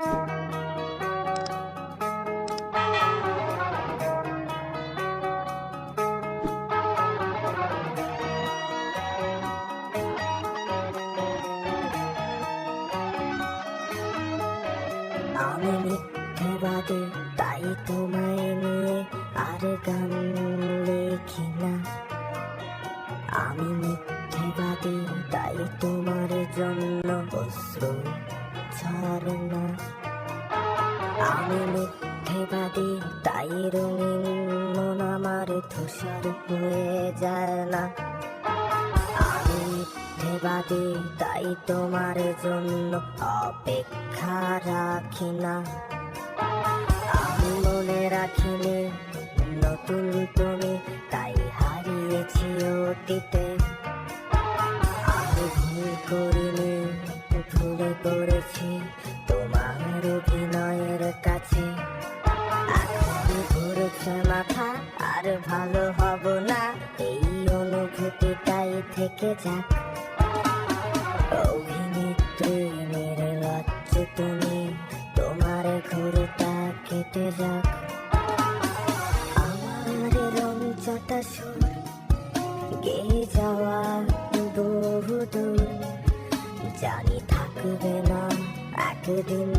আমি মিথ্যেবাদী তাই তোমায় নিয়ে আর গান লিখি না। আমি মিথ্যেবাদী তাই তোমার জন্য অশ্রু ঝরে না আমি মিথ্যেবাদী, তাই রঙিন মন আমার ধূসর হয়ে যায় না। আমি মিথ্যেবাদী, তাই তোমার জন্য অপেক্ষা রাখি না। আমি মনে রাখিনি আর ভালো হব না। এই অনুভূতিটাই থেকে যাক। অভিনেত্রী মেরে লজ্জে তুমি, তোমার ঘুরটা কেটে যাক। আমার রং চাটা সুর, গেয়ে যাওয়া বহু দূর জানি থাকবে না একদিন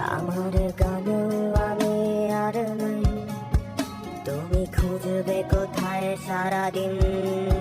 আমার গানেও আমি আর নাই। তুমি খুঁজবে কোথায় সারাদিন?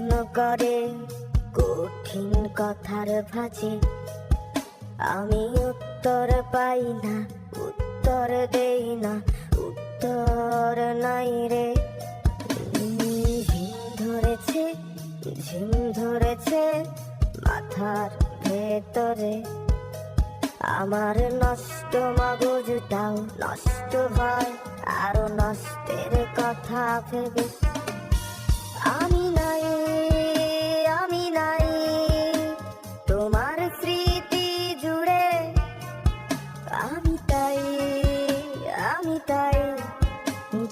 প্রশ্ন করে, কঠিন কথার ভাজে। আমি উত্তর পাই না, উত্তর দেই না, উত্তর নাই রে। ঝিম ধরেছে ঝিম ধরেছে মাথার ভেতরে। আমার নষ্ট মগজটাও নষ্ট হয়, আরও নষ্টের কথা ভেবে। আমি নাই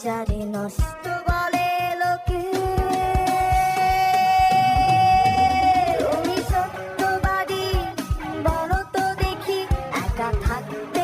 সংসারে নষ্ট বলে লোকে। তুমি সত্যবাদী বলো তো দেখি একা থাকতে